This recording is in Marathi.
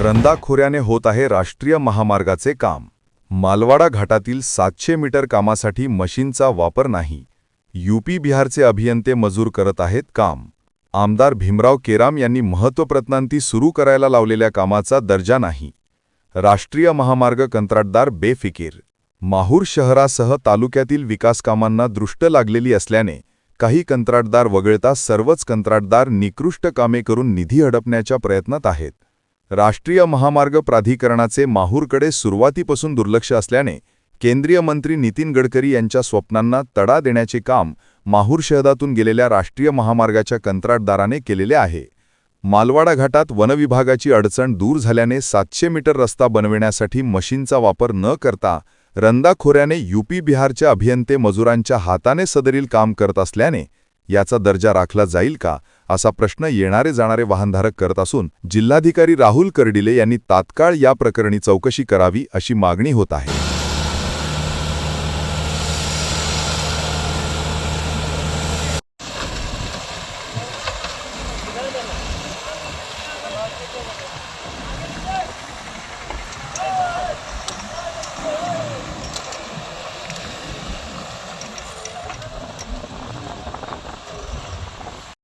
रंदाखोऱ्याने होत आहे राष्ट्रीय महामार्गाचे काम. मालवाडा घाटातील सातशे मीटर कामासाठी मशीनचा वापर नाही. यूपी बिहारचे अभियंते मजूर करत आहेत काम. आमदार भीमराव केराम यांनी महत्त्वप्रत्नांती सुरू करायला लावलेल्या कामाचा दर्जा नाही. राष्ट्रीय महामार्ग कंत्राटदार बेफिकीर. माहूर शहरासह तालुक्यातील विकासकामांना दृष्ट लागलेली असल्याने काही कंत्राटदार वगळता सर्वच कंत्राटदार निकृष्ट कामे करून निधी हडपण्याच्या प्रयत्नात आहेत. राष्ट्रीय महामार्ग प्राधिकरणाचे माहूरकडे सुरुवातीपासून दुर्लक्ष असल्याने केंद्रीय मंत्री नितीन गडकरी यांच्या स्वप्नांना तडा देण्याचे काम माहूर शहरातून गेलेल्या राष्ट्रीय महामार्गाच्या कंत्राटदाराने केलेले आहे. मालवाडा घाटात वनविभागाची अडचण दूर झाल्याने सातशे मीटर रस्ता बनविण्यासाठी मशीनचा वापर न करता रंदाखोऱ्याने यूपी बिहारच्या अभियंते मजुरांच्या हाताने सदरील काम करत असल्याने याचा दर्जा राखला जाईल का असा प्रश्न येणारे जाणारे वाहनधारक करत असून जिल्हाधिकारी राहुल कर्डिले यांनी तात्काळ या प्रकरणी चौकशी करावी अशी मागणी होत आहे.